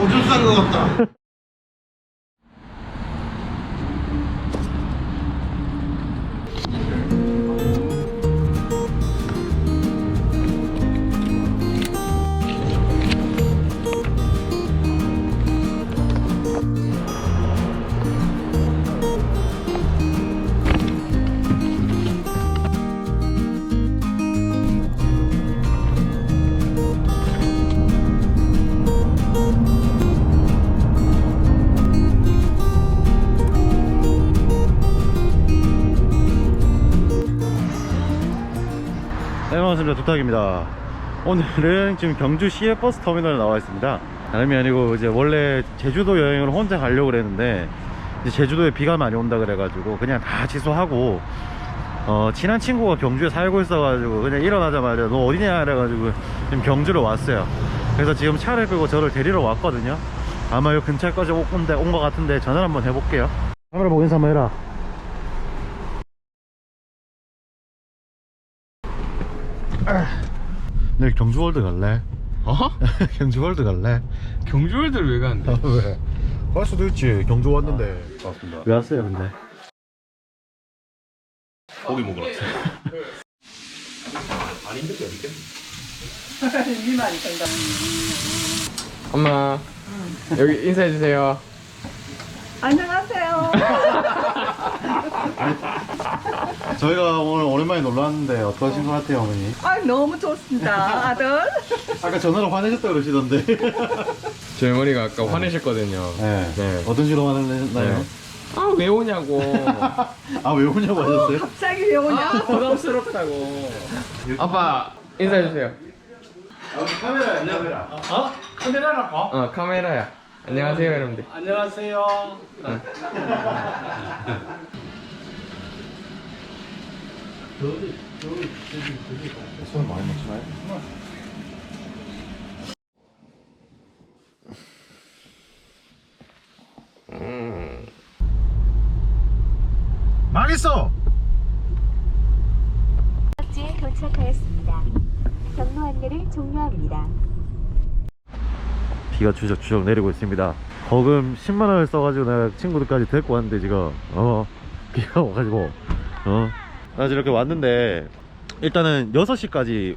오줌 싼거 같다. 반갑습니다 두탁입니다. 오늘은 지금 경주 시외버스 터미널에 나와 있습니다. 다름이 아니고 이제 원래 제주도 여행을 혼자 가려고 그랬는데 제주도에 비가 많이 온다 그래가지고 그냥 다 취소하고 어 친한 친구가 경주에 살고 있어가지고 그냥 일어나자마자 너 어디냐 그래가지고 지금 경주로 왔어요. 그래서 지금 차를 끌고 저를 데리러 왔거든요. 아마 요 근처까지 온 것 같은데 전화를 한번 해볼게요. 카메라 보고 인사 한번 해라 내일 경주월드 갈래? 어? 경주월드 갈래? 경주월드를 왜 가는데? 왜? 갈 수도 있지 경주 왔는데 맞습니다 왜 왔어요 근데? 고기 먹으러 왔어. 엄마 여기 인사해 주세요. 안녕하세요. 저희가 오늘 오랜만에 놀러 왔는데 어떠신 것 같아요 어머니? 아, 너무 좋습니다, 아들. 아까 전화로 화내셨다 그러시던데 저희 어머니가 아까 화내셨거든요. 네. 네. 어떤 식으로 화내셨나요? 네. 아왜 오냐고. 아 왜 오냐고 하셨어요? 갑자기 왜 오냐? 아 부담스럽다고. 아빠 인사해 주세요. 카메라 카메라 어? 카메라라고? 어 카메라야. 안녕하세요 여러분들. 안녕하세요. 손 많이 먹지 마요 망했어! 목적지에 도착하였습니다. 경로 안내를 종료합니다. 비가 추적추적 내리고 있습니다. 거금 10만원을 써가지고 내가 친구들까지 데리고 왔는데 지금 어? 비가 와가지고 어나 지금 이렇게 왔는데 일단은 6시까지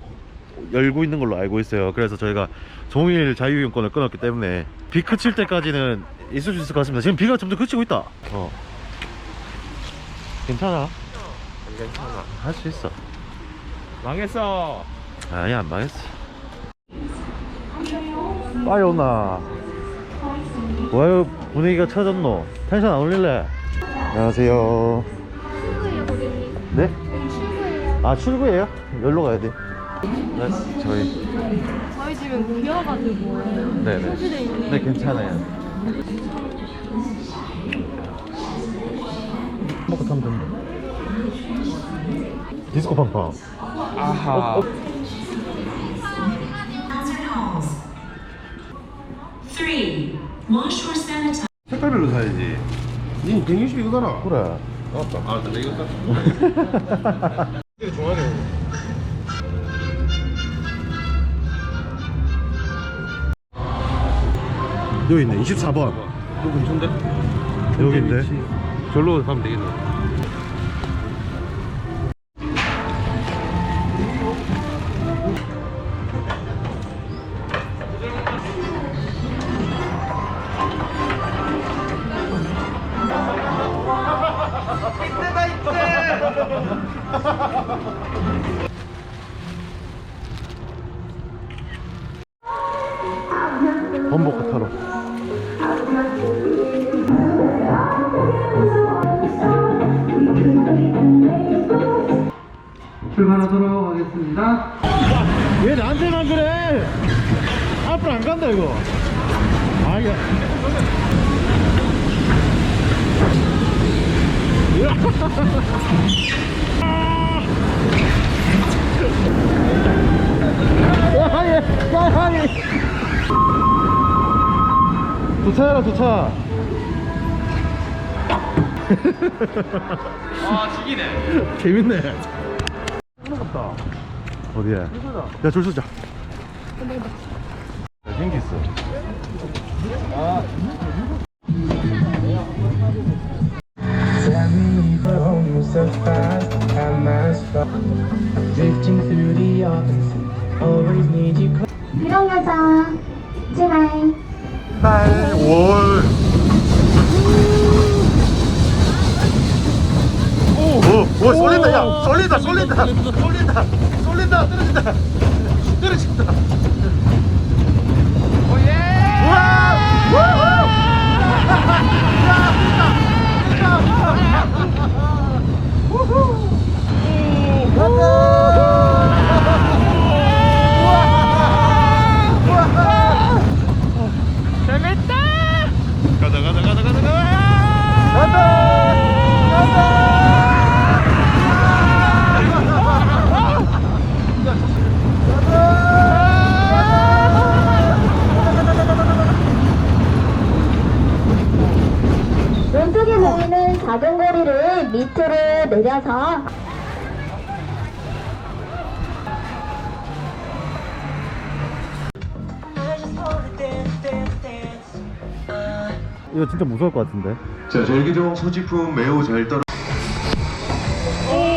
열고 있는 걸로 알고 있어요. 그래서 저희가 종일 자유이용권을 끊었기 때문에 비 그칠 때까지는 있을 수 있을 것 같습니다. 지금 비가 점점 그치고 있다. 어. 괜찮아? 괜찮아. 할 수 있어. 망했어. 아니 안 망했어 빨리 온나. 왜 분위기가 처졌노? 텐션 안 올릴래? 안녕하세요. 네? 아 출구예요? 여기로 가야 돼. 네, 저희. 저희 집은 공여가지고 네네. 있는 네 괜찮아요. 먹고 타면 된다. 디스코 팡팡 아하. Three, wash or sanitize. 색깔별로 사야지. 니160 이거잖아. 그래 나왔다. 아, 근데 이거 딱. 이게 중하게. 여기 있네 24번 이거 근처인데? 여기 있네 절로 가면 되겠네. 타러 출발하도록 하겠습니다. 왜 나한테만 그래? 앞으로 안 간다 이거. 아 이거 야하니 야하니 도차해라 도차 아, 죽이네. 재밌네. 무섭다. 어디에? 야, 줄 서자. 잘생겼어. 그 쏠린다, 쏠린다, 쏠린다, 쏠린다, 떨어진다, 떨어진다. 오예! 우와! 우와! 가자, 가자, 가자, 가자, 가자! 간다! 왼쪽에 보이는 작은 거리를 내려서 이거 진짜 무서울 것 같은데. 자, 절기종 소지품 매우 잘 떨어.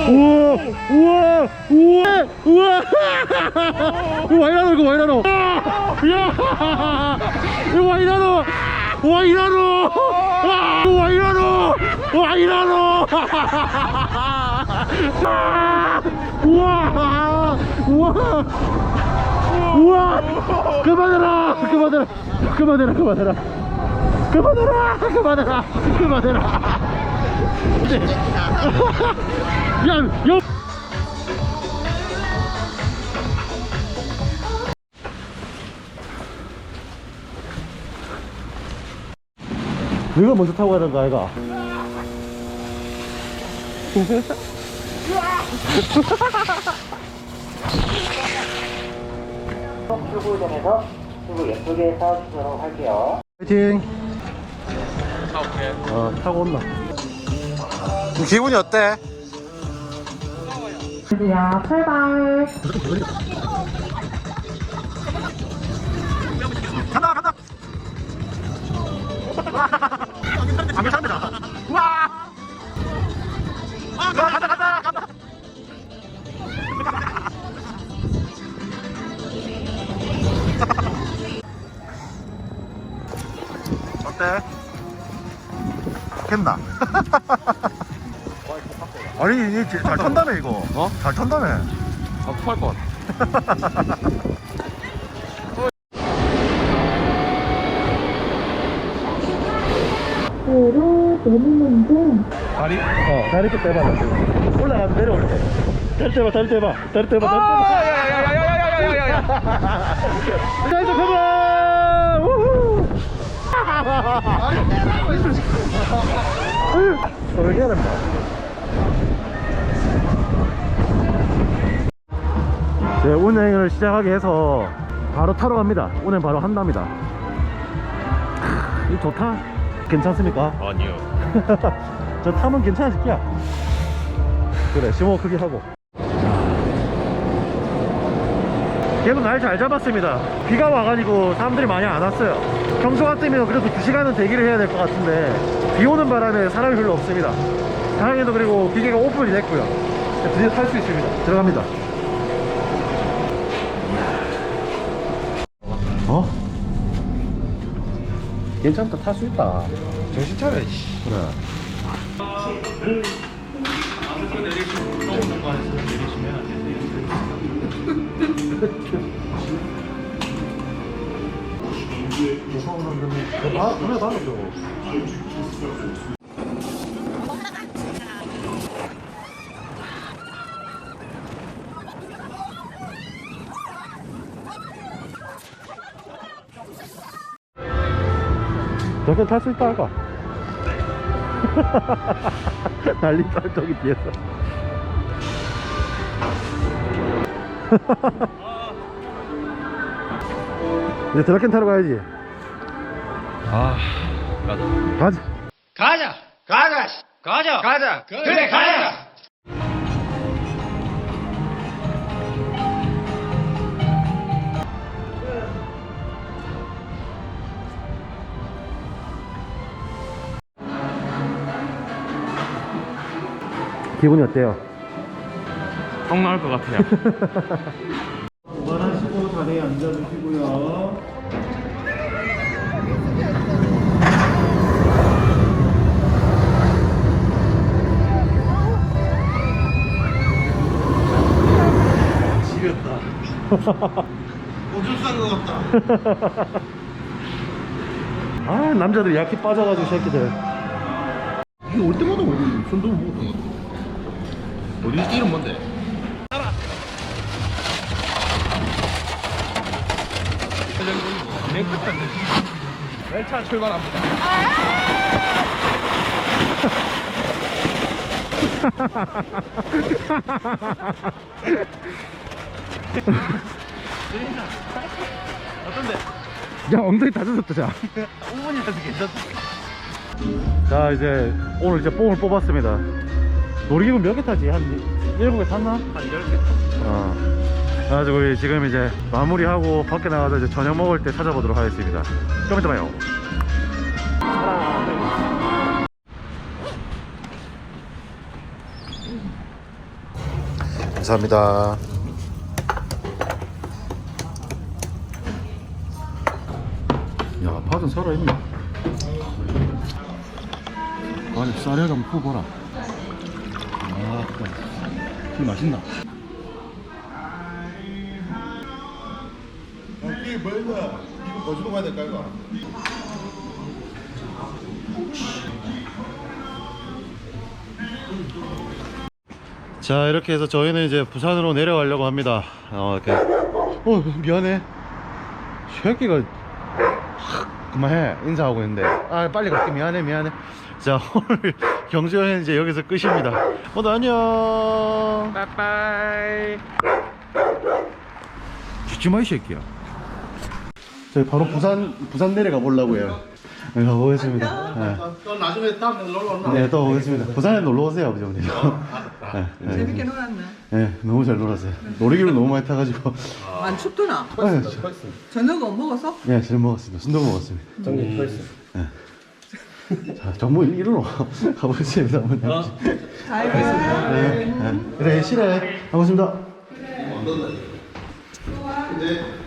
우와 우와 우와 우와 이거 와이라노 이거 와이라노 야 이거 와이라노 わいらのわいらのわいらのわ。わ。わ。わ。わわ。熊寺熊寺熊寺熊寺熊寺熊寺熊寺いやよ 내가 먼저 타고 가는 거 아이가? 출구점에서 출구 예쁘게 해서 주도록 할게요. 파이팅! 타고 온다. 기분이 어때? 드디어 출발! 간다 간다! 안 괜찮습니다 와 아, 간다 간다 간다 어때? 좋겠나? 아니 이잘 탄다며 이거 어? 잘 탄다며 아, 토할 것 같아. 내리는 중 다리? 어 다리 끝 빼봐 올라가면 내려올 때 다리 떼봐 다리 떼봐. 다리 떼봐 다리 떼봐. 야야야야야야야야야. 나이스 커버 우후! 저렇게 해야 됩니다. 네, 운행을 시작하게 해서 바로 타러 갑니다. 운행 바로 한답니다. 이 좋다. 괜찮습니까? 아니요. 저 타면 괜찮아 새끼야. 그래 심호 크게 하고. 계속 날 잘 잡았습니다. 비가 와가지고 사람들이 많이 안 왔어요. 평소 같으면 그래도 2시간은 대기를 해야 될 것 같은데 비 오는 바람에 사람이 별로 없습니다. 다행히도 그리고 기계가 오픈이 됐고요. 드디어 탈 수 있습니다. 들어갑니다. 어? 괜찮다 탈 수 있다 정신 차려, 씨. 그래 아, 그래, 나는 저거. 저렇게 탈수 있다, 아까. 난리다, 저기 뒤에서. 이제 드라켄 타러 가야지. 아, 가자. 가자. 가자! 가자! 가자 가자 그래 가자 기분이 어때요? 똥 나올 것 같아요 원하시고 자리에 앉아주시고요. 오줌 싼것 같다. 아 남자들 약해 빠져가지고 새끼들. 이게 올 때마다 오고 손도 못 먹었던 것 같아. 어디 이름 뭔데? 열차 출발합니다 야 엉덩이 다 젖었다 자. 5분이라도 괜찮다 자 이제 오늘 이제 뽕을 뽑았습니다. 놀이기구 몇 개 타지? 한 일곱 개 탔나? 한 10개 어. 그래가지고 지금 이제 마무리하고 밖에 나가서 이제 저녁 먹을 때 찾아보도록 하겠습니다. 좀 이따 봐요. 감사합니다. 야, 팥은 살아있네. 아니, 쌀에 한번 푸어보라. 아, 그 맛있나? 이게 뭐야? 이거 거주도 가야 될까 이거? 자 이렇게 해서 저희는 이제 부산으로 내려가려고 합니다. 어 이렇게. 어 미안해. 새끼가 확 그만해. 인사하고 있는데. 아 빨리 갈게. 미안해 미안해. 자 오늘 경주 여행 이제 여기서 끝입니다 모두 안녕 빠빠이 죽지 마이 새끼야 저희 바로 부산 부산 내려가 보려고 해요 네, 가보겠습니다 네. 또 나중에 다음에 놀러 온나? 네, 또 오겠습니다. 부산에 놀러 오세요, 아버지 어머니. 네, 네. 재밌게 놀았네. 네, 너무 잘 놀았어요. 놀이기구 너무 많이 타가지고. 안 춥더나? 네, 저녁은 먹었어? 네, 잘 먹었습니다. 순도 먹었습니다. 정리. 네. 자, 정보 이리로 가보겠습니다, 어머니. 잘 가. 네, 네. 그래, 실해. 가보겠습니다. 근데